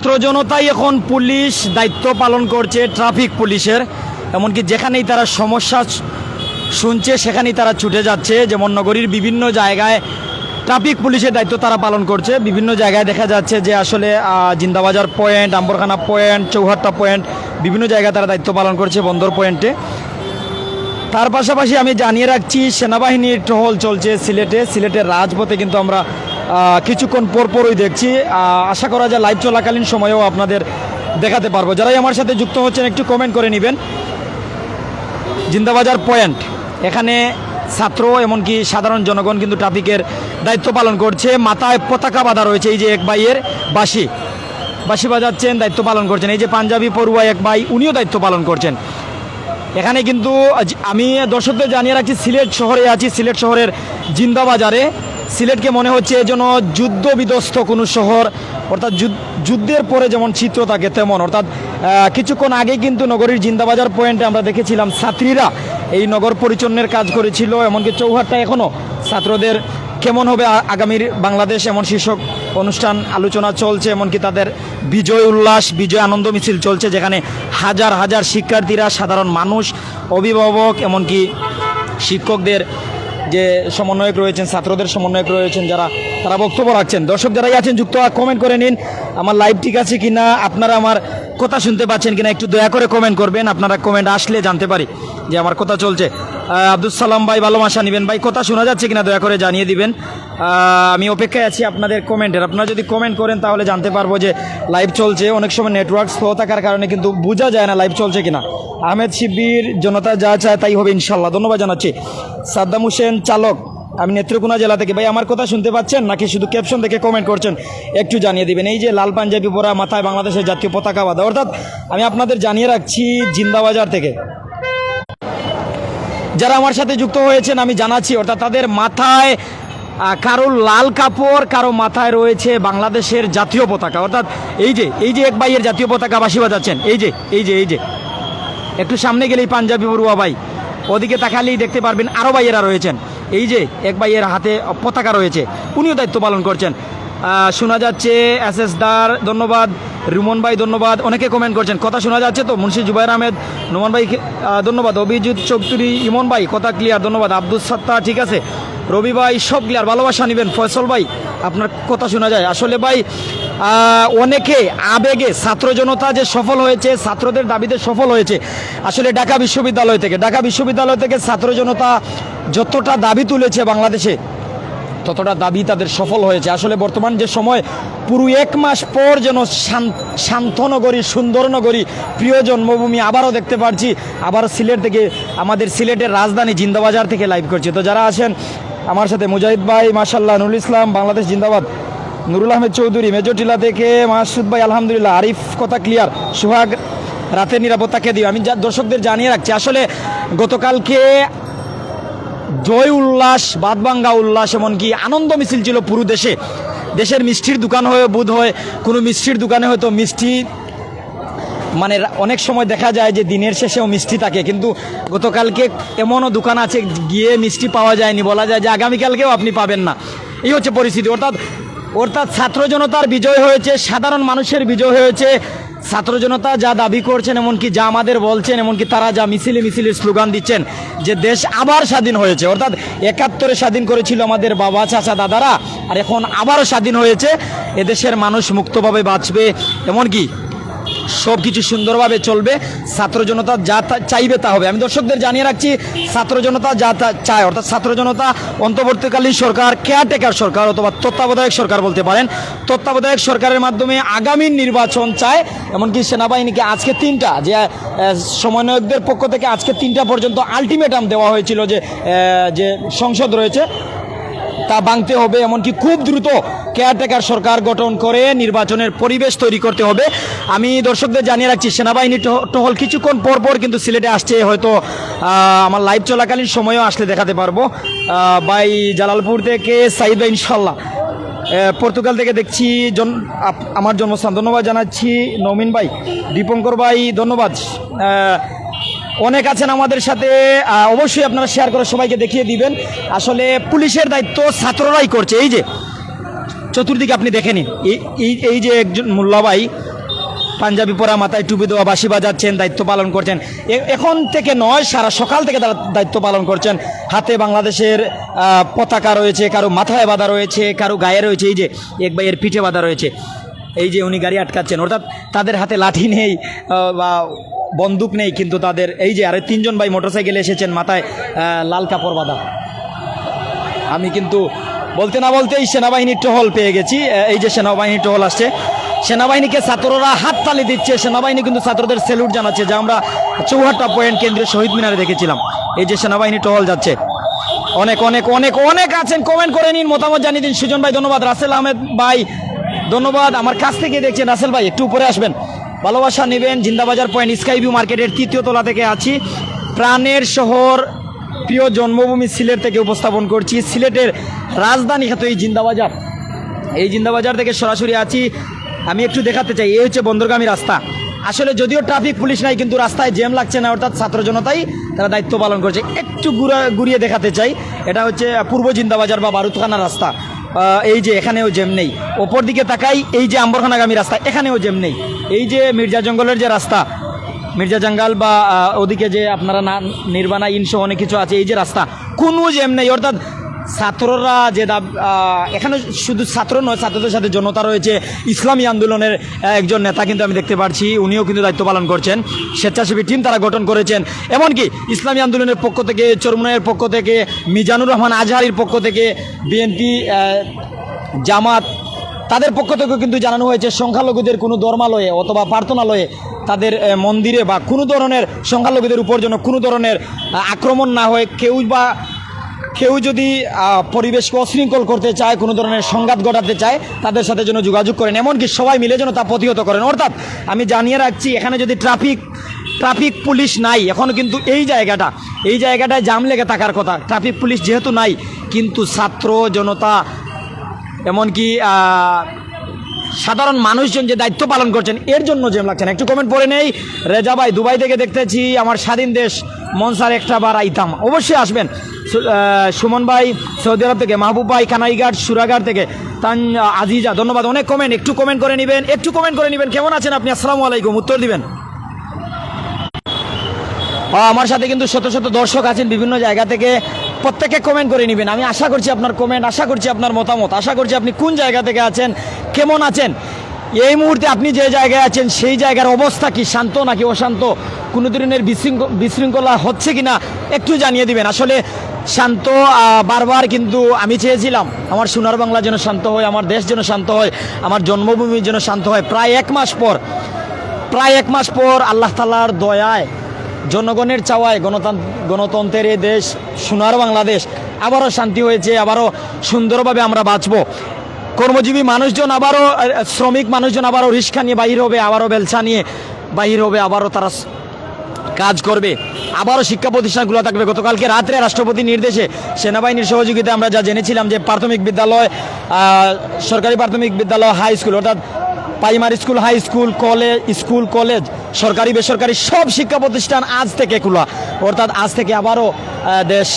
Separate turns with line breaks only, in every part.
ছাত্র জনতাই এখন পুলিশ দায়িত্ব পালন করছে, ট্রাফিক পুলিশের। এমনকি যেখানেই তারা সমস্যা শুনছে, সেখানেই তারা ছুটে যাচ্ছে। যেমন নগরীর বিভিন্ন জায়গায় ট্রাফিক পুলিশের দায়িত্ব তারা পালন করছে। বিভিন্ন জায়গায় দেখা যাচ্ছে যে আসলে Zindabazar point, Amberkhana point, Chowhatta point, বিভিন্ন জায়গায় তারা দায়িত্ব পালন করছে বন্দর পয়েন্টে। তার পাশাপাশি আমি জানিয়ে রাখছি, সেনাবাহিনীর টহল চলছে সিলেটে। সিলেটের রাজপথে কিন্তু আমরা কিছুক্ষণ পর পরই দেখছি। আশা করা যায় লাইভ চলাকালীন সময়েও আপনাদের দেখাতে পারব। যারাই আমার সাথে যুক্ত হচ্ছেন, একটু কমেন্ট করে নেবেন। জিন্দাবাজার পয়েন্ট। এখানে ছাত্র এমনকি সাধারণ জনগণ কিন্তু ট্রাফিকের দায়িত্ব পালন করছে। মাথায় পতাকা বাঁধা রয়েছে এই যে এক ভাইয়ের বাসি বাসি বাজাচ্ছেন, দায়িত্ব পালন করছেন। এই যে পাঞ্জাবি পড়ুয়া এক ভাই, উনিও দায়িত্ব পালন করছেন। এখানে কিন্তু আমি দর্শকদের জানিয়ে রাখছি, সিলেট শহরে আছি। সিলেট শহরের জিন্দাবাজারে সিলেটকে মনে হচ্ছে যেন যুদ্ধ বিধ্বস্ত কোনো শহর। অর্থাৎ যুদ্ধের পরে যেমন চিত্র থাকে তেমন। অর্থাৎ কিছুক্ষণ আগে কিন্তু নগরীর জিন্দাবাজার পয়েন্টে আমরা দেখেছিলাম ছাত্রীরা এই নগর পরিচ্ছন্নের কাজ করেছিল, এমনকি চৌহাট্টা এখনও ছাত্রদের কেমন হবে আগামীর বাংলাদেশ, এমন শীর্ষক অনুষ্ঠান আলোচনা চলছে, এমনকি তাদের বিজয় উল্লাস, বিজয় আনন্দ মিছিল চলছে, যেখানে হাজার হাজার শিক্ষার্থীরা, সাধারণ মানুষ, অভিভাবক, এমনকি শিক্ষকদের যে সমন্বয়ক রয়েছেন, ছাত্রদের সমন্বয়ক রয়েছেন যারা তারা বক্তব্য রাখছেন। দর্শক যারাই আছেন, যুক্ত কমেন্ট করে নিন। আমার লাইভ ঠিক আছে কি না আপনারা আমার কথা শুনতে পাচ্ছেন কিনা একটু দয়া করে কমেন্ট করবেন। আপনারা কমেন্ট আসলে জানতে পারি যে আমার কথা চলছে। আব্দুল সালাম ভাই ভালো ভালোবাসা নেবেন। ভাই, কথা শোনা যাচ্ছে কিনা দয়া করে জানিয়ে দিবেন। আমি অপেক্ষায় আছি আপনাদের কমেন্টের। আপনারা যদি কমেন্ট করেন তাহলে জানতে পারব যে লাইভ চলছে। অনেক সময় নেটওয়ার্ক স্লো থাকার কারণে কিন্তু বোঝা যায় না লাইভ চলছে কিনা। আহমেদ শিবির জনতা যা চায় তাই হবে ইনশাল্লাহ ধন্যবাদ জানাচ্ছি। সাদ্দাম হোসেন চালক, আমি নেত্রকোনা জেলা থেকে। ভাই, আমার কথা শুনতে পাচ্ছেন নাকি শুধু ক্যাপশন দেখে কমেন্ট করছেন? একটু জানিয়ে দিবেন। এই যে লাল পাঞ্জাবি পরা মাথায় বাংলাদেশের জাতীয় পতাকা বাঁধা। অর্থাৎ আমি আপনাদের জানিয়ে রাখছি জিন্দাবাজার থেকে। যারা আমার সাথে যুক্ত হয়েছেন, আমি জানাচ্ছি, অর্থাৎ তাদের মাথায় কারও লাল কাপড়, কারও মাথায় রয়েছে বাংলাদেশের জাতীয় পতাকা। অর্থাৎ এই যে এই যে এক ভাইয়ের জাতীয় পতাকা বাসি বাজাচ্ছেন, এই যে এই যে এই যে। একটু সামনে গেলেই পাঞ্জাবি বড়ুয়া ভাই, ওদিকে তাকালেই দেখতে পারবেন আরও ভাইয়েরা রয়েছেন। এই যে এক ভাইয়ের হাতে পতাকা রয়েছে, উনিও দায়িত্ব পালন করছেন। শোনা যাচ্ছে এস এস দার, ধন্যবাদ। রুমন ভাই, ধন্যবাদ। অনেকে কমেন্ট করছেন, কথা শোনা যাচ্ছে তো? মুন্সি জুবাইর আহমেদ নোমান ভাই ধন্যবাদ। অভিজিৎ চৌধুরী, ইমন ভাই, কথা ক্লিয়ার ধন্যবাদ। আব্দুল সত্তা, ঠিক আছে। রবি ভাই, সব ক্লিয়ার ভালোবাসা নেবেন। ফয়সল ভাই, আপনার কথা শোনা যায়। আসলে ভাই অনেকে আবেগে ছাত্র জনতা যে সফল হয়েছে, ছাত্রদের দাবিতে সফল হয়েছে, আসলে ঢাকা বিশ্ববিদ্যালয় থেকে, ঢাকা বিশ্ববিদ্যালয় থেকে ছাত্র জনতা যতটা দাবি তুলেছে বাংলাদেশে ততটা দাবি তাদের সফল হয়েছে। আসলে বর্তমান যে সময়, পুরো এক মাস পর যেন শান- শান্তনগরী, সুন্দরনগরী প্রিয় জন্মভূমি আবারও দেখতে পারছি। আবার সিলেট থেকে, আমাদের সিলেটের রাজধানী জিন্দাবাজার থেকে লাইভ করছি। তো যারা আছেন, আমার সাথে মুজাহিদ ভাই মাশাল্লাহ নুরুল ইসলাম, বাংলাদেশ জিন্দাবাদ। নুরুল আহমেদ চৌধুরী মেজরটিলা থেকে মাসুদ ভাই, আলহামদুলিল্লাহ, আরিফ, কথা ক্লিয়ার সোহাগ, রাতের নিরাপত্তাকে দিও। আমি দর্শকদের জানিয়ে রাখছি, আসলে গতকালকে জয় উল্লাস বাদবাঙ্গা উল্লাস এমনকি আনন্দ মিছিল ছিল পুরো দেশে। দেশের মিষ্টির দোকান হয়ে, বোধ হয় কোনো মিষ্টির দোকানে হয়তো মিষ্টি মানে অনেক সময় দেখা যায় যে দিনের শেষেও মিষ্টি থাকে, কিন্তু গতকালকে এমনও দোকান আছে গিয়ে মিষ্টি পাওয়া যায়নি। বলা যায় যে আগামীকালকেও আপনি পাবেন না। এই হচ্ছে পরিস্থিতি। অর্থাৎ অর্থাৎ ছাত্র জনতার বিজয় হয়েছে, সাধারণ মানুষের বিজয় হয়েছে। ছাত্র জনতা যা দাবি করছেন, এমনকি যা আমাদের বলছেন, এমনকি তারা যা মিছিলে মিছিলে স্লোগান দিচ্ছেন, যে দেশ আবার স্বাধীন হয়েছে। অর্থাৎ একাত্তরে স্বাধীন করেছিল আমাদের বাবা, চাচা, দাদারা, আর এখন আবারও স্বাধীন হয়েছে। এদেশের মানুষ মুক্তভাবে বাঁচবে, এমনকি সব কিছু সুন্দরভাবে চলবে। ছাত্র জনতা যা চাইবে তা হবে। আমি দর্শকদের জানিয়ে রাখছি, ছাত্র জনতা যা চায়, অর্থাৎ ছাত্র জনতা অন্তর্বর্তীকালীন সরকার কেয়ারটেকার সরকার অথবা তত্ত্বাবধায়ক সরকার বলতে পারেন। তত্ত্বাবধায়ক সরকারের মাধ্যমে আগামী নির্বাচন চায়, এমনকি সেনাবাহিনীকে আজকে তিনটা, যে সমন্বয়কদের পক্ষ থেকে আজকে তিনটা পর্যন্ত আলটিমেটাম দেওয়া হয়েছিল যে যে সংসদ রয়েছে। তা ভাঙতে হবে, এমনকি খুব দ্রুত কেয়ারটেকার সরকার গঠন করে নির্বাচনের পরিবেশ তৈরি করতে হবে। আমি দর্শকদের জানিয়ে রাখছি, সেনাবাহিনী টহল কিছুক্ষণ পর পর কিন্তু সিলেটে আসছে, হয়তো আমার লাইভ চলাকালীন সময়ও আসলে দেখাতে পারব। ভাই জালালপুর থেকে সাইদ ভাই ইনশাল্লাহ পর্তুগাল থেকে দেখছি জন আমার জন্মস্থান। ধন্যবাদ জানাচ্ছি, নমিন ভাই। দীপঙ্কর ভাই, ধন্যবাদ। অনেক আছেন আমাদের সাথে। অবশ্যই আপনারা শেয়ার করে সবাইকে দেখিয়ে দিবেন। আসলে পুলিশের দায়িত্ব ছাত্ররাই করছে। এই যে, চতুর্দিকে আপনি দেখে নিন। এই যে একজন মোল্লা ভাই পাঞ্জাবি পরা মাথায় টুপি দেওয়া বাসি বাজাচ্ছেন, দায়িত্ব পালন করছেন। এখন থেকে নয়, সারা সকাল থেকে তারা দায়িত্ব পালন করছেন। হাতে বাংলাদেশের পতাকা রয়েছে, কারও মাথায় বাঁধা রয়েছে, কারও গায়ে রয়েছে। এই যে, এক ভাইয়ের পিঠে বাঁধা রয়েছে। এই যে উনি গাড়ি আটকাচ্ছেন। অর্থাৎ তাদের হাতে লাঠি নেই বা বন্দুক নেই, কিন্তু তাদের এই যে আরে তিনজন ভাই মোটরসাইকেলে এসেছেন মাথায় লাল কাপড় বাঁধা। আমি কিন্তু বলতে না বলতেই সেনাবাহিনীর টহল পেয়ে গেছি। এই যে সেনাবাহিনীর টহল আসছে। সেনাবাহিনীকে ছাত্ররা হাত হাততালি দিচ্ছে। সেনাবাহিনী কিন্তু ছাত্রদের স্যালুট জানাচ্ছে, যা আমরা চৌহাট্টা পয়েন্ট কেন্দ্রীয় শহীদ মিনারে দেখেছিলাম। এই যে সেনাবাহিনী টহল যাচ্ছে। অনেক অনেক অনেক অনেক আছেন। কমেন্ট করে নিন, মতামত জানিয়ে দিন। সুজন ভাই, ধন্যবাদ। রাসেল আহমেদ ভাই, ধন্যবাদ। আমার কাছ থেকে দেখছেন। রাসেল ভাই, একটু উপরে আসবেন। ভালোবাসা নেবেন জিন্দাবাজার পয়েন্ট স্কাই ভিউ মার্কেটের তৃতীয় তলা থেকে আছি। প্রাণের শহর, প্রিয় জন্মভূমি সিলেট থেকে উপস্থাপন করছি। সিলেটের রাজধানী খ্যাত এই জিন্দাবাজার। এই জিন্দাবাজার থেকে সরাসরি আছি। আমি একটু দেখাতে চাই, এই হচ্ছে বন্দরগামী রাস্তা। আসলে যদিও ট্রাফিক পুলিশ নাই, কিন্তু রাস্তায় জ্যাম লাগছে না, অর্থাৎ ছাত্র জনতাই তারা দায়িত্ব পালন করছে। একটু ঘুরা ঘুরিয়ে দেখাতে চাই, এটা হচ্ছে পূর্ব জিন্দাবাজার বা বারুদখানা রাস্তা। এই যে এখানেও জেম নেই। ওপর দিকে তাকাই, এই যে আম্বরখানাগামী রাস্তা, এখানেও জেম নেই। এই যে মির্জা জঙ্গলের যে রাস্তা, মির্জা জঙ্গাল বা ওদিকে যে আপনারা না নির্বাণা ইনসহ অনেক কিছু আছে, এই যে রাস্তা, কোনো জেম নেই। অর্থাৎ ছাত্ররা যে দাব এখানে শুধু ছাত্র নয়, ছাত্রদের সাথে জনতা রয়েছে। ইসলামী আন্দোলনের একজন নেতা কিন্তু আমি দেখতে পাচ্ছি উনিও কিন্তু দায়িত্ব পালন করছেন। স্বেচ্ছাসেবী টিম তারা গঠন করেছেন। এমনকি ইসলামী আন্দোলনের পক্ষ থেকে চরমুনায়ের পক্ষ থেকে, মিজানুর রহমান আজহারির পক্ষ থেকে, বিএনপি জামাত, তাদের পক্ষ থেকে কিন্তু জানানো হয়েছে, সংখ্যালঘুদের কোনো ধর্মালয়ে অথবা প্রার্থনালয়ে তাদের মন্দিরে বা কোনো ধরনের সংখ্যালঘুদের উপর যেন কোনো ধরনের আক্রমণ না হয়, কেউ বা কেউ যদি পরিবেশকে অশৃঙ্খল করতে চায়, কোনো ধরনের সংঘাত ঘটাতে চায়, তাদের সাথে যেন যোগাযোগ করেন। এমনকি সবাই মিলে যেন তা প্রতিহত করেন। অর্থাৎ আমি জানিয়ে রাখছি, এখানে যদি ট্রাফিক ট্রাফিক পুলিশ নাই, এখন কিন্তু এই জায়গাটা, এই জায়গাটায় জাম লেগে থাকার কথা। ট্রাফিক পুলিশ যেহেতু নাই, কিন্তু ছাত্র, জনতা, এমনকি সাধারণ মানুষজন যে দায়িত্ব পালন করছেন, এর জন্য জ্যাম লাগছে না। একটু কমেন্ট পড়ে নেই। রেজা ভাই, দুবাই থেকে দেখতেছি, আমার স্বাধীন দেশ। মনসার একটা বার আইতাম। অবশ্যই আসবেন। সুমন ভাই, সৌদি আরব থেকে, মাহবুব ভাই, কানাইঘাট, সুরাঘাট থেকে, তান আজিজা, ধন্যবাদ। অনেক কমেন্ট একটু কমেন্ট করে নেবেন, একটু কমেন্ট করে নেবেন। কেমন আছেন আপনি? আসসালামু আলাইকুম। উত্তর দিবেন। আমার সাথে কিন্তু শত শত দর্শক আছেন বিভিন্ন জায়গা থেকে। প্রত্যেকে কমেন্ট করে নেবেন। আমি আশা করছি আপনার কমেন্ট আশা করছি আপনার মতামত, আশা করছি আপনি কোন জায়গা থেকে আছেন, কেমন আছেন? এই মুহূর্তে আপনি যে জায়গায় আছেন, সেই জায়গার অবস্থা কি? শান্ত নাকি অশান্ত? কোনো ধরনের বিশৃঙ্খ- বিশৃঙ্খলা হচ্ছে কি না একটু জানিয়ে দিবেন। আসলে শান্ত বারবার কিন্তু আমি চেয়েছিলাম, আমার সোনার বাংলা যেন শান্ত হয়, আমার দেশ যেন শান্ত হয়, আমার জন্মভূমি যেন শান্ত হয়। প্রায় এক মাস পর, প্রায় এক মাস পর আল্লাহ তালার দয়ায়, জনগণের চাওয়ায় গণতন্ত্র গণতন্ত্রের এই দেশ, সোনার বাংলাদেশ আবারও শান্তি হয়েছে, আবারও সুন্দরভাবে আমরা বাঁচব। কর্মজীবী মানুষজন আবারও শ্রমিক মানুষজন আবারও রিক্সা নিয়ে বাহির হবে, আবারও বেলচা নিয়ে বাহির হবে, আবারও তারা কাজ করবে। আবারও শিক্ষা প্রতিষ্ঠানগুলো থাকবে। গতকালকে রাত্রে রাষ্ট্রপতির নির্দেশে সেনাবাহিনীর সহযোগিতায় আমরা যা জেনেছিলাম যে প্রাথমিক বিদ্যালয় সরকারি প্রাথমিক বিদ্যালয় হাই স্কুল অর্থাৎ primary school high school college school college সরকারি, বেসরকারি সব শিক্ষা প্রতিষ্ঠান আজ থেকে খোলা। অর্থাৎ আজ থেকে আবারও দেশ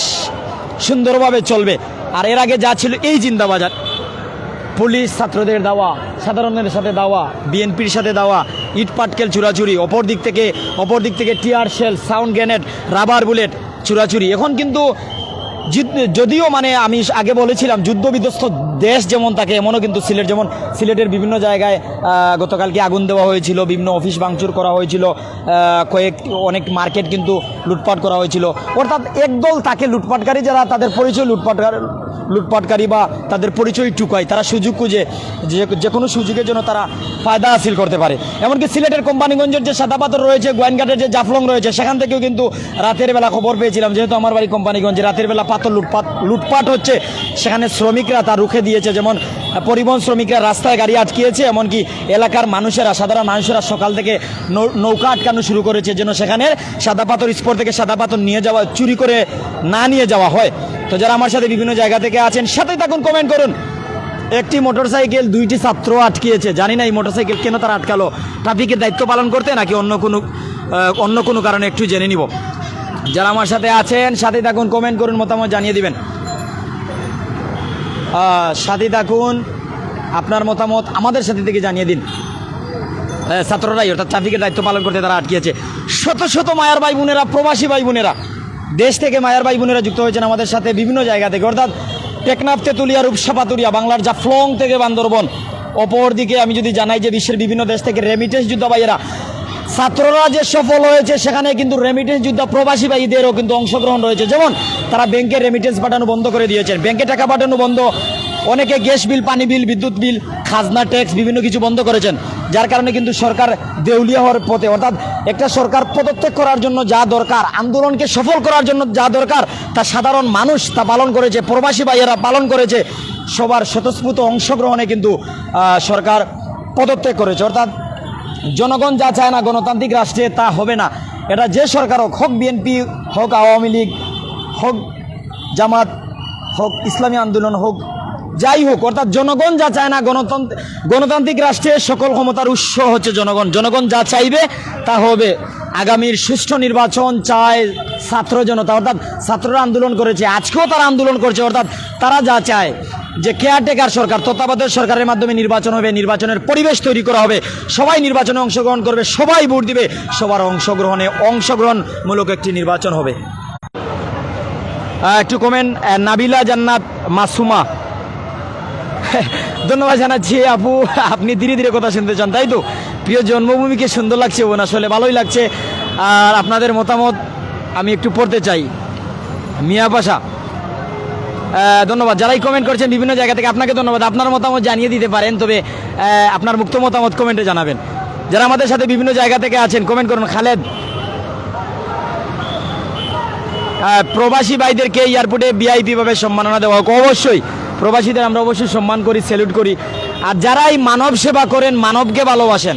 সুন্দরভাবে চলবে। আর এর আগে যা ছিল এই জিন্দাবাজার। পুলিশ ছাত্রদের দেওয়া, সাধারণের সাথে দেওয়া, বিএনপির সাথে দেওয়া ইট পাটকেল চুরাচুরি, অপর দিক থেকে, অপর দিক থেকে tear shell sound grenade, rubber bullet, চুরাচুরি। এখন কিন্তু যদিও মানে আমি আগে বলেছিলাম যুদ্ধ বিধ্বস্ত দেশ যেমন তাকে, এমনও কিন্তু সিলেট, যেমন সিলেটের বিভিন্ন জায়গায় গতকালকে আগুন দেওয়া হয়েছিল, বিভিন্ন অফিস ভাঙচুর করা হয়েছিল কয়েক, অনেক মার্কেট কিন্তু লুটপাট করা হয়েছিল। অর্থাৎ একদল তাকে লুটপাটকারী যারা, তাদের পরিচয় লুটপাটকার, লুটপাটকারী বা তাদের পরিচয় টুকায়, তারা সুযোগ খুঁজে, যে কোনো সুযোগের জন্য তারা ফায়দা হাসিল করতে পারে। এমনকি সিলেটের কোম্পানিগঞ্জের যে সাদা পাথর রয়েছে, গোয়েনঘাটের যে জাফলং রয়েছে, সেখান থেকেও কিন্তু রাতের বেলা খবর পেয়েছিলাম, যেহেতু আমার বাড়ি কোম্পানিগঞ্জে রাতের বেলা পাথর লুটপাট লুটপাট হচ্ছে, সেখানে শ্রমিকরা তা রুখে দিয়েছে, যেমন, পরিবহন শ্রমিকরা রাস্তায় গাড়ি আটকিয়েছে, এমনকি এলাকার মানুষেরা, সাধারণ মানুষেরা সকাল থেকে নৌকা আটকানো শুরু করেছে, যেন সেখানে সাদা পাথর স্পোর্ট থেকে সাদা পাথর নিয়ে যাওয়া, চুরি করে না নিয়ে যাওয়া হয়। তো যারা আমার সাথে বিভিন্ন জায়গা থেকে আছেন সাথে থাকুন কমেন্ট করুন। একটি মোটরসাইকেল, দুইটি ছাত্র আটকিয়েছে। জানি না এই মোটরসাইকেল কেন তারা আটকালো। ট্রাফিকের দায়িত্ব পালন করতে, নাকি অন্য কোনো অন্য কোনো কারণে একটু জেনে নিব। যারা আমার সাথে আছেন সাথে থাকুন কমেন্ট করুন, মতামত জানিয়ে দিবেন। সাথে থাকুন, আপনার মতামত আমাদের সাথে থেকে জানিয়ে দিন। ছাত্ররাই, অর্থাৎ ট্রাফিকের দায়িত্ব পালন করতে তারা আটকিয়েছে শত শত মায়ার ভাই বোনেরা প্রবাসী ভাই বোনেরা দেশ থেকে মায়ার ভাই বোনেরা যুক্ত হয়েছেন আমাদের সাথে বিভিন্ন জায়গা থেকে। অর্থাৎ টেকনাফ, তেতুলিয়া রূপসা পাতুরিয়া বাংলার জাফলং থেকে বান্দরবন। অপর দিকে আমি যদি জানাই যে বিশ্বের বিভিন্ন দেশ থেকে রেমিটেন্স যুদ্ধ ভাইয়েরা ছাত্ররা যে সফল হয়েছে, সেখানে কিন্তু রেমিটেন্স যুদ্ধ প্রবাসী ভাইদেরও কিন্তু অংশগ্রহণ রয়েছে। যেমন তারা ব্যাংকে রেমিটেন্স পাঠানো বন্ধ করে দিয়েছেন। ব্যাংকে টাকা পাঠানো বন্ধ, অনেকে গ্যাস বিল, পানি বিল, বিদ্যুৎ বিল, খাজনা ট্যাক্স বিভিন্ন কিছু বন্ধ করেছেন। যার কারণে কিন্তু সরকার দেউলিয়া হওয়ার পথে, অর্থাৎ একটা সরকার পদত্যাগ করার জন্য যা দরকার, আন্দোলনকে সফল করার জন্য যা দরকার, তা সাধারণ মানুষ তা পালন করেছে, প্রবাসী ভাইয়েরা পালন করেছে। সবার স্বতঃস্ফূর্ত অংশগ্রহণে কিন্তু সরকার পদত্যাগ করেছে। অর্থাৎ জনগণ যা চায় না গণতান্ত্রিক রাষ্ট্রে তা হবে না। এটা যে সরকার হোক হোক বিএনপি হোক আওয়ামী লীগ, হোক জামাত, হোক ইসলামী আন্দোলন হোক, যাই হোক, অর্থাৎ জনগণ যা চায় না গণতন্ত্র, গণতান্ত্রিক রাষ্ট্রে সকল ক্ষমতার উৎস হচ্ছে জনগণ। জনগণ যা চাইবে তা হবে। আগামীর সুষ্ঠু নির্বাচন চায় ছাত্র জনতা। অর্থাৎ ছাত্ররা আন্দোলন করেছে, আজকেও তারা আন্দোলন করছে। অর্থাৎ তারা যা চায় যে কেয়ারটেকার সরকার, তত্ত্বাবধায়ক সরকারের মাধ্যমে নির্বাচন হবে, নির্বাচনের পরিবেশ তৈরি করা হবে, সবাই নির্বাচনে অংশগ্রহণ করবে, সবাই ভোট দিবে, সবার অংশগ্রহণে অংশগ্রহণমূলক একটি নির্বাচন হবে। একটু কমেন নাবিলা জান্নাত মাসুমা। ধন্যবাদ জানাচ্ছি আপু, আপনি ধীরে ধীরে কথা শুনতে চান, তাই তো? প্রিয় জন্মভূমিকে সুন্দর লাগছে, বোন, আসলে ভালোই লাগছে। আর আপনাদের মতামত আমি একটু পড়তে চাই। মিয়া পাশা। ধন্যবাদ। যারাই কমেন্ট করছেন, বিভিন্ন জায়গা থেকে আপনাকে ধন্যবাদ। আপনার মতামত জানিয়ে দিতে পারেন, তবে আপনার মুক্ত মতামত কমেন্টে জানাবেন। যারা আমাদের সাথে বিভিন্ন জায়গা থেকে আছেন কমেন্ট করুন। খালেদ প্রবাসী ভাইদেরকে এয়ারপোর্টে ভিআইপি ভাবে সম্মাননা দেওয়া হোক। অবশ্যই, প্রবাসীদের আমরা অবশ্যই সম্মান করি স্যালুট করি। আর যারাই মানব সেবা করেন, মানবকে ভালোবাসেন,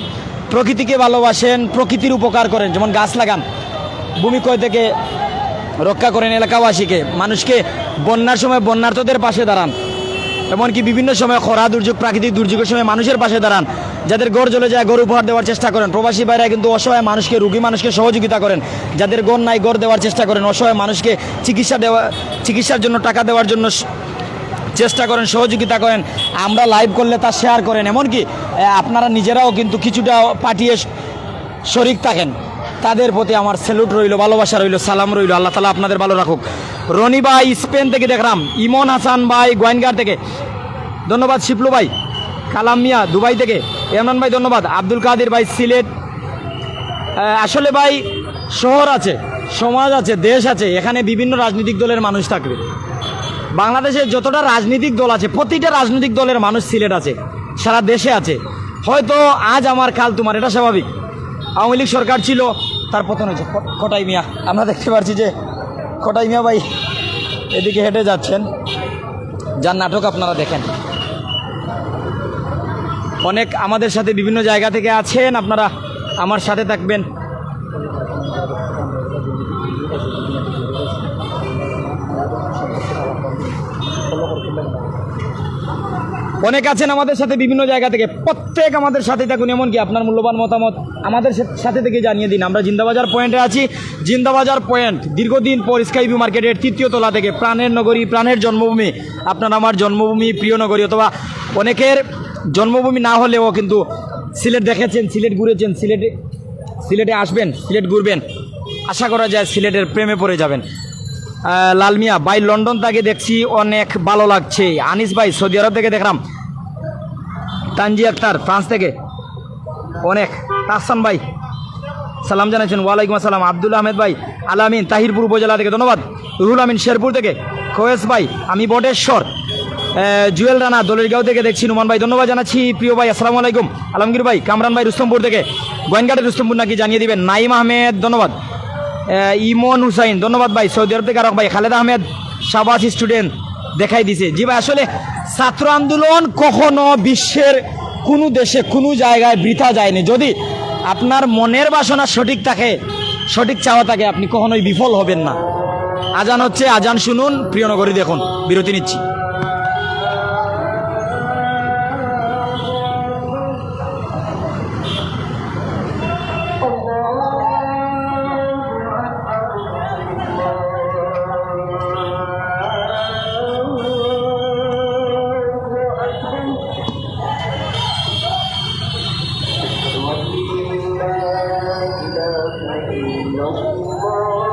প্রকৃতিকে ভালোবাসেন, প্রকৃতির উপকার করেন, যেমন গাছ লাগান। ভূমিক্ষয় থেকে রক্ষা করেন এলাকাবাসীকে। মানুষকে বন্যার সময় বন্যার্থদের পাশে দাঁড়ান। এমনকি বিভিন্ন সময় খরা দুর্যোগ, প্রাকৃতিক দুর্যোগের সময় মানুষের পাশে দাঁড়ান। যাদের গড় জ্বলে যায় গড় উপহার দেওয়ার চেষ্টা করেন। প্রবাসী বাইরে কিন্তু অসহায় মানুষকে, রুগী মানুষকে সহযোগিতা করেন। যাদের গড় নাই, গড় দেওয়ার চেষ্টা করেন। অসহায় মানুষকে চিকিৎসা দেওয়া, চিকিৎসার জন্য টাকা দেওয়ার জন্য চেষ্টা করেন, সহযোগিতা করেন। আমরা লাইভ করলে তা শেয়ার করেন। এমনকি আপনারা নিজেরাও কিন্তু কিছুটা পাঠিয়ে শরিক থাকেন। তাদের প্রতি আমার স্যালুট রইল, ভালোবাসা রইল, সালাম রইল। আল্লাহ তালা আপনাদের ভালো রাখুক। রনি ভাই, স্পেন থেকে দেখলাম, ইমন হাসান ভাই, গোয়েনগার থেকে। ধন্যবাদ শিপলু ভাই, কালাম মিয়া, দুবাই থেকে। এমরান ভাই, ধন্যবাদ। আব্দুল কাদের ভাই, সিলেট। আসলে ভাই, শহর আছে, সমাজ আছে, দেশ আছে, এখানে বিভিন্ন রাজনৈতিক দলের মানুষ থাকবে। বাংলাদেশে যতটা রাজনৈতিক দল আছে, প্রতিটা রাজনৈতিক দলের মানুষ সিলেট আছে, সারা দেশে আছে। হয়তো আজ আমার কাল তোমার, এটা স্বাভাবিক। আওয়ামী লীগ সরকার ছিল তার পতন হয়েছে কটাই মিয়া? আমরা দেখতে পাচ্ছি যে কটাই মিয়া ভাই এদিকে হেঁটে যাচ্ছেন। যার নাটক আপনারা দেখেন। অনেক আমাদের সাথে বিভিন্ন জায়গা থেকে আছেন, আপনারা আমার সাথে থাকবেন। অনেক আছেন আমাদের সাথে বিভিন্ন জায়গা থেকে। প্রত্যেক আমাদের সাথে থাকুন এমনকি আপনার মূল্যবান মতামত আমাদের সাথে থেকে জানিয়ে দিন। আমরা জিন্দাবাজার পয়েন্টে আছি। জিন্দাবাজার পয়েন্ট দীর্ঘদিন পর স্কাইভিউ মার্কেটের তৃতীয় তলা থেকে প্রাণের নগরী প্রাণের জন্মভূমি। আপনার আমার জন্মভূমি প্রিয় নগরী অথবা অনেকের জন্মভূমি না হলেও কিন্তু সিলেট দেখেছেন সিলেট ঘুরেছেন সিলেটে সিলেটে আসবেন সিলেট ঘুরবেন। আশা করা যায় সিলেটের প্রেমে পড়ে যাবেন। আহ, লাল মিয়া ভাই লন্ডন থেকে দেখছি অনেক ভালো লাগছে। আনিস ভাই সৌদি আরব থেকে দেখলাম। তানজি আক্তার, ফ্রান্স থেকে। অনেক। তাহসান ভাই, সালাম জানাচ্ছেন ওয়ালাইকুম আসসালাম। আব্দুল আহমেদ ভাই আলামিন তাহিরপুর উপজেলা থেকে ধন্যবাদ। রুহুল আমিন, শেরপুর থেকে। খোয়েস ভাই, আমি বটেশ্বর। জুয়েল রানা দলেরগাঁও থেকে দেখছি। নুমান ভাই, ধন্যবাদ জানাচ্ছি। প্রিয় ভাই, আসসালামু আলাইকুম। আলমগীর ভাই, কামরান ভাই, রুস্তমপুর থেকে। গোয়েনঘাটের রুস্তমপুর নাকি জানিয়ে দিবেন। নাইম আহমেদ, ধন্যবাদ। ইমন হুসাইন, ধন্যবাদ ভাই। সৌদি আরব থেকে আরক ভাই, খালেদ আহমেদ শাবাস স্টুডেন্ট দেখাই দিছে। জি ভাই, আসলে ছাত্র আন্দোলন কখনো বিশ্বের কোনো দেশে, কোনো জায়গায় বৃথা যায়নি। যদি আপনার মনের বাসনা সঠিক থাকে, সঠিক চাওয়া থাকে, আপনি কখনোই বিফল হবেন না। আজান হচ্ছে, আজান শুনুন প্রিয়নগরী দেখুন। বিরতি নিচ্ছি।
Number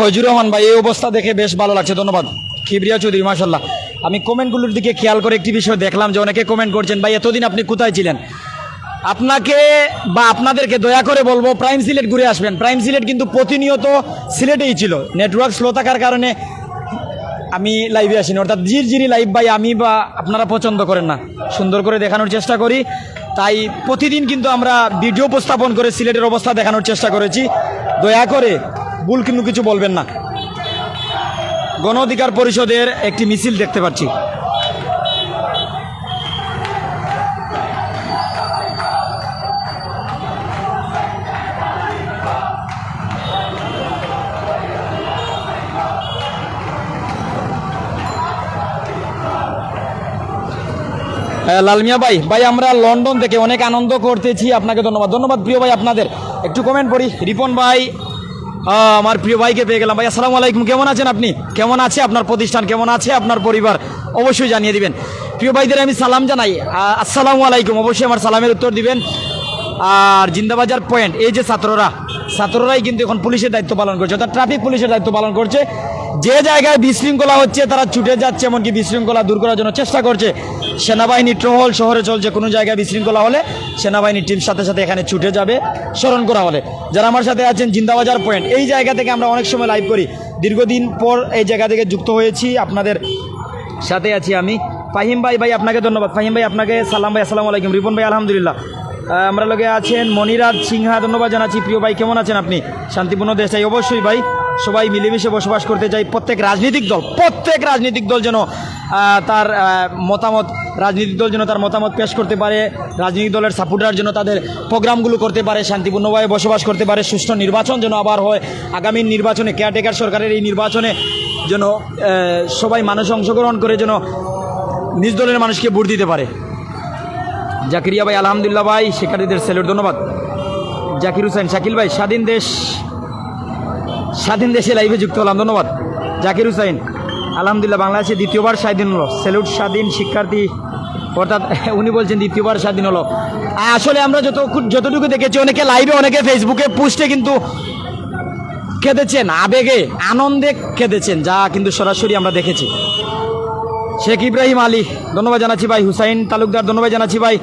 ফয়জুর রহমান ভাই, এই অবস্থা দেখে বেশ ভালো লাগছে, ধন্যবাদ। খিবরিয়া চৌধুরী মাসাল্লাহ আমি কমেন্টগুলোর দিকে খেয়াল করে একটি বিষয় দেখলাম যে অনেকে কমেন্ট করছেন, ভাই, এতদিন আপনি কোথায় ছিলেন? আপনাকে বা আপনাদেরকে দয়া করে বলব প্রাইম সিলেট ঘুরে আসবেন। প্রাইম সিলেট কিন্তু প্রতিনিয়ত সিলেটেই ছিল। নেটওয়ার্ক স্লো থাকার কারণে আমি লাইভে আসিনি। অর্থাৎ জির জিরি লাইভ ভাই, আমি বা আপনারা পছন্দ করেন না। সুন্দর করে দেখানোর চেষ্টা করি। তাই প্রতিদিন কিন্তু আমরা ভিডিও উপস্থাপন করে সিলেটের অবস্থা দেখানোর চেষ্টা করেছি। দয়া করে ভুল কিন্তু কিছু বলবেন না। গণ অধিকার পরিষদের একটি মিছিল দেখতে পাচ্ছি। লালমিয়া ভাই ভাই, আমরা লন্ডন থেকে অনেক আনন্দ করতেছি। আপনাকে ধন্যবাদ। ধন্যবাদ, প্রিয় ভাই, আপনাদের। একটু কমেন্ট পড়ি। রিপন ভাই আমার প্রিয় ভাইকে পেয়ে গেলাম। ভাই, আসসালামু আলাইকুম। কেমন আছেন আপনি? কেমন আছে আপনার প্রতিষ্ঠান? কেমন আছে আপনার পরিবার? অবশ্যই জানিয়ে দিবেন। প্রিয় ভাইদের, আমি সালাম জানাই। আসসালামু আলাইকুম। অবশ্যই আমার সালামের উত্তর দিবেন। আর জিন্দাবাজার পয়েন্ট, এই যে ছাত্ররা, ছাত্ররাই কিন্তু এখন পুলিশের দায়িত্ব পালন করছে, অর্থাৎ ট্রাফিক পুলিশের দায়িত্ব পালন করছে। যে জায়গায় বিশৃঙ্খলা হচ্ছে, তারা ছুটে যাচ্ছে, এমনকি বিশৃঙ্খলা দূর করার জন্য চেষ্টা করছে। সেনাবাহিনী টহল শহরে চলছে, কোনো জায়গায় বিশৃঙ্খলা হলে সেনাবাহিনীর টিম সাথে সাথে এখানে ছুটে যাবে, স্মরণ করা হলে। যারা আমার সাথে আছেন, জিন্দাবাজার পয়েন্ট, এই জায়গা থেকে আমরা অনেক সময় লাইভ করি। দীর্ঘদিন পর এই জায়গা থেকে যুক্ত হয়েছি, আপনাদের সাথে আছি আমি। ফাহিম ভাই ভাই, আপনাকে ধন্যবাদ। ফাহিম ভাই, আপনাকে সালাম ভাই, আসসালামু আলাইকুম। রিপন ভাই, আলহামদুলিল্লাহ। আমরা লোকে আছেন মনিরাজ সিংহা, ধন্যবাদ জানাচ্ছি। প্রিয় ভাই, কেমন আছেন আপনি? শান্তিপূর্ণ দেশ অবশ্যই ভাই। সবাই মিলেমিশে বসবাস করতে চাই। প্রত্যেক রাজনৈতিক দল, প্রত্যেক রাজনৈতিক দল যেন তার মতামত, রাজনৈতিক দল যেন তার মতামত পেশ করতে পারে, রাজনৈতিক দলের সাপোর্টার যেন তাদের প্রোগ্রামগুলো করতে পারে, শান্তিপূর্ণভাবে বসবাস করতে পারে, সুষ্ঠু নির্বাচন যেন আবার হয়, আগামী নির্বাচনে কেয়ারটেকার সরকারের এই নির্বাচনে যেন সবাই মানুষ অংশগ্রহণ করে যেন নিজ দলের মানুষকে ভোট দিতে পারে। জাকিরিয়া ভাই, আলহামদুলিল্লাহ ভাই, শিক্ষার্থীদের সেলুট ধন্যবাদ। জাকির হুসেন, শাকিল ভাই, স্বাধীন দেশ। স্বাধীন দেশে লাইভে যুক্ত হলাম, ধন্যবাদ। জাকির হুসাইন, আলহামদুলিল্লাহ বাংলাদেশে দ্বিতীয়বার স্বাধীন হলো। সেলুট স্বাধীন শিক্ষার্থী, অর্থাৎ উনি বলছেন দ্বিতীয়বার স্বাধীন হলো। আসলে আমরা যত যতটুকু দেখেছি, অনেকে লাইভে অনেকে ফেসবুকে পোস্টে কিন্তু কেঁদেছেন, আবেগে, আনন্দে কেঁদেছেন, যা কিন্তু সরাসরি আমরা দেখেছি। শেখ ইব্রাহিম আলী, ধন্যবাদ জানাচ্ছি ভাই। হুসাইন তালুকদার, ধন্যবাদ জানাচ্ছি ভাই।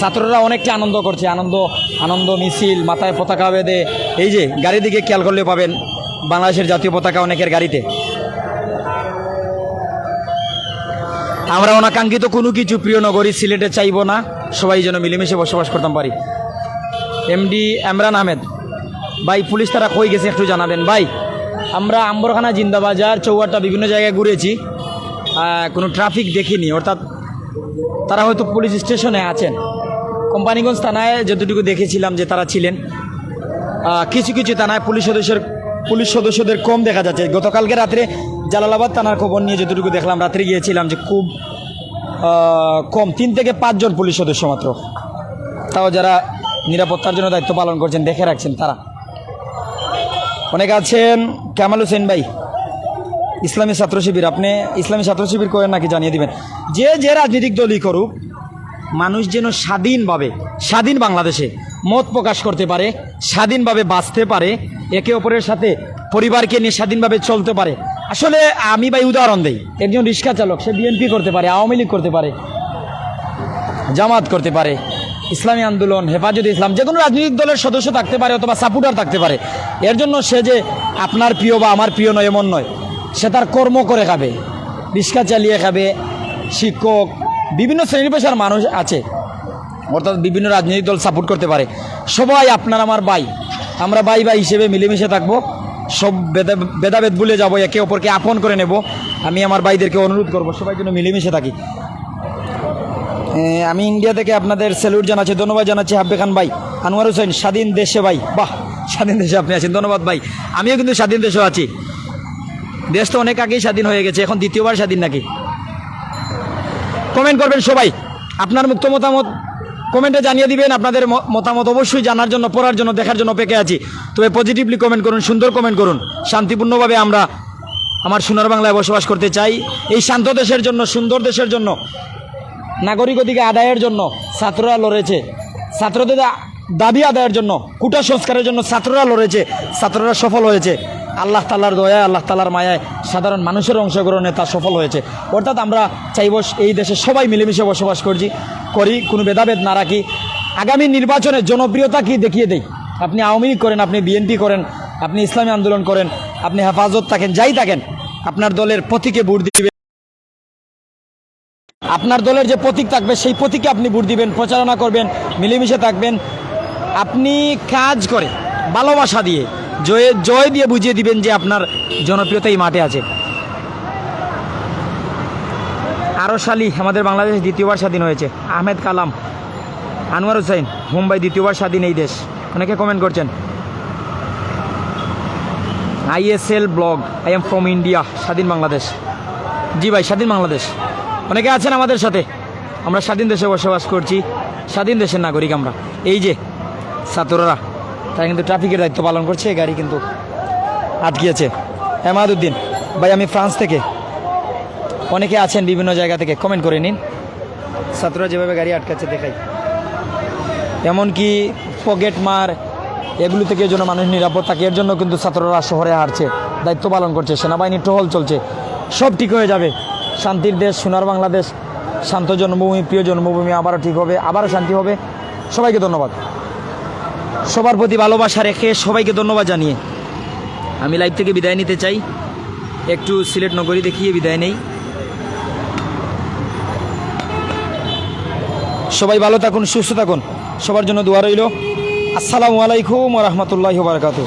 ছাত্ররা অনেকটা আনন্দ করছে, আনন্দ আনন্দ, মিছিল, মাথায় পতাকা বেঁধে। এই যে, গাড়ির দিকে খেয়াল করলে পাবেন বাংলাদেশের জাতীয় পতাকা অনেকের গাড়িতে। আমরা অনাকাঙ্ক্ষিত কোনো কিছু প্রিয় নগরী সিলেটে চাইব না। সবাই যেন মিলেমিশে বসবাস করতাম, পারি। এমডি এমরান আহমেদ। ভাই, পুলিশ তারা কই গেছে একটু জানাবেন। ভাই, আমরা আম্বরখানা, জিন্দাবাজার, চৌহাট্টা বিভিন্ন জায়গায় ঘুরেছি। কোনো ট্রাফিক দেখিনি, অর্থাৎ তারা হয়তো পুলিশ স্টেশনে আছেন। কোম্পানিগঞ্জ থানায় যতটুকু দেখেছিলাম যে তারা ছিলেন কিছু কিছু থানায় পুলিশ সদস্যের, পুলিশ সদস্যদের কম দেখা যাচ্ছে। গতকালকে রাত্রে জালালাবাদ থানার খবর নিয়ে যতটুকু দেখলাম, রাত্রে গিয়েছিলাম যে খুব কম, তিন থেকে পাঁচজন পুলিশ সদস্য মাত্র। তাও যারা নিরাপত্তার জন্য দায়িত্ব পালন করছেন, দেখে রাখছেন তারা। অনেকে আছেন কামাল হোসেন ভাই, ইসলামী ছাত্র শিবির। আপনি ইসলামী ছাত্র শিবির করেন নাকি জানিয়ে দিবেন? যে যে রাজনৈতিক দলই করুক মানুষ যেন স্বাধীনভাবে, স্বাধীন বাংলাদেশে মত প্রকাশ করতে পারে, স্বাধীনভাবে বাঁচতে পারে, একে অপরের সাথে পরিবারকে নিয়ে স্বাধীনভাবে চলতে পারে। আসলে আমি ভাই উদাহরণ দেই। একজন রিক্সা চালক, সে বিএনপি করতে পারে, আওয়ামী লীগ করতে পারে, জামাত করতে পারে, ইসলামী আন্দোলন, হেফাজতে ইসলাম, যে কোনো রাজনৈতিক দলের সদস্য থাকতে পারে অথবা সাপোর্টার থাকতে পারে। এর জন্য সে যে আপনার প্রিয় বা আমার প্রিয় নয়, এমন নয়, সে তার কর্ম করে খাবে। রিক্সা চালিয়ে খাবে, শিক্ষক বিভিন্ন শ্রেণি পেশার মানুষ আছে। অর্থাৎ বিভিন্ন রাজনৈতিক দল সাপোর্ট করতে পারে। সবাই আপনার আমার ভাই। আমরা ভাই ভাই হিসেবে মিলেমিশে থাকব। সব ভেদা, ভেদাভেদ ভুলে যাব, একে অপরকে আপন করে নেব। আমি আমার ভাইদেরকে অনুরোধ করব, সবাই যেন মিলেমিশে থাকি। আমি ইন্ডিয়া থেকে আপনাদের স্যালুট জানাচ্ছি, ধন্যবাদ জানাচ্ছি হাব্বে খান ভাই, আনোয়ার হোসেন, স্বাধীন দেশে ভাই। বাহ, স্বাধীন দেশে আপনি আছেন, ধন্যবাদ ভাই। আমিও কিন্তু স্বাধীন দেশেও আছি। দেশ তো অনেক আগেই স্বাধীন হয়ে গেছে, এখন দ্বিতীয়বার স্বাধীন নাকি? কমেন্ট করবেন সবাই। আপনার মুক্ত মতামত কমেন্টে জানিয়ে দিবেন, আপনাদের মতামত অবশ্যই জানার জন্য, পড়ার জন্য, দেখার জন্য অপেক্ষা আছি। তবে পজিটিভলি কমেন্ট করুন, সুন্দর কমেন্ট করুন। শান্তিপূর্ণভাবে আমরা আমার সোনার বাংলায় বসবাস করতে চাই। এই শান্ত দেশের জন্য, সুন্দর দেশের জন্য, নাগরিক অধিকার আদায়ের জন্য ছাত্ররা লড়েছে। ছাত্রদের দাবি আদায়ের জন্য, কুটা সংস্কারের জন্য ছাত্ররা লড়েছে। ছাত্ররা সফল হয়েছে। আল্লাহ তাল্লার দয়ায়, আল্লাহ তাল্লার মায়ায় সাধারণ মানুষের অংশগ্রহণে তা সফল হয়েছে। অর্থাৎ আমরা চাইব এই দেশে সবাই মিলেমিশে বসবাস করছি, করি, কোনো ভেদাভেদ না রাখি। আগামী নির্বাচনে জনপ্রিয়তা কি দেখিয়ে দেই? আপনি আওয়ামী লীগ করেন, আপনি বিএনপি করেন, আপনি ইসলামী আন্দোলন করেন, আপনি হেফাজত থাকেন, যাই থাকেন, আপনার দলের প্রতীকে ভোট দিবেন। আপনার দলের যে প্রতীক থাকবে, সেই প্রতীকে আপনি ভোট দিবেন, প্রচারণা করবেন, মিলেমিশে থাকবেন। আপনি কাজ করে, ভালোবাসা দিয়ে জয় জয় দিয়ে বুঝিয়ে দিবেন যে আপনার জনপ্রিয়তা এই মাঠে আছে। আরও শালি আমাদের বাংলাদেশ দ্বিতীয়বার স্বাধীন হয়েছে। আহমেদ কালাম, আনোয়ার হোসেন, মুম্বাই দ্বিতীয়বার স্বাধীন এই দেশ। অনেকে কমেন্ট করছেন। ISL blog I am from India স্বাধীন বাংলাদেশ। জি ভাই, স্বাধীন বাংলাদেশ। অনেকে আছেন আমাদের সাথে। আমরা স্বাধীন দেশে বসবাস করছি, স্বাধীন দেশের নাগরিক আমরা। এই যে, ছাত্ররা তারা কিন্তু ট্রাফিকের দায়িত্ব পালন করছে গাড়ি কিন্তু আটকিয়েছে। হেমাদুদ্দিন, ভাই, আমি ফ্রান্স থেকে। অনেকে আছেন বিভিন্ন জায়গা থেকে কমেন্ট করে নিন। ছাত্ররা যেভাবে গাড়ি আটকাচ্ছে, দেখাই। এমনকি পকেট মার, এগুলো থেকে যেন মানুষ নিরাপদ থাকে, এর জন্য কিন্তু ছাত্ররা শহরে হারছে দায়িত্ব পালন করছে সেনাবাহিনীর টহল চলছে। সব ঠিক হয়ে যাবে। শান্তির দেশ, সোনার বাংলাদেশ, শান্ত জন্মভূমি, প্রিয় জন্মভূমি আবারও ঠিক হবে, আবারও শান্তি হবে। সবাইকে ধন্যবাদ। সবার প্রতি ভালোবাসা রেখে সবাইকে ধন্যবাদ জানিয়ে। আমি লাইভ থেকে বিদায় নিতে চাই। একটু সিলেট নগরী দেখিয়ে বিদায় নেই। সবাই ভালো থাকুন, সুস্থ থাকুন। সবার জন্য দোয়া রইল। আসসালামু আলাইকুম রহমতুল্লাহ বারকাতু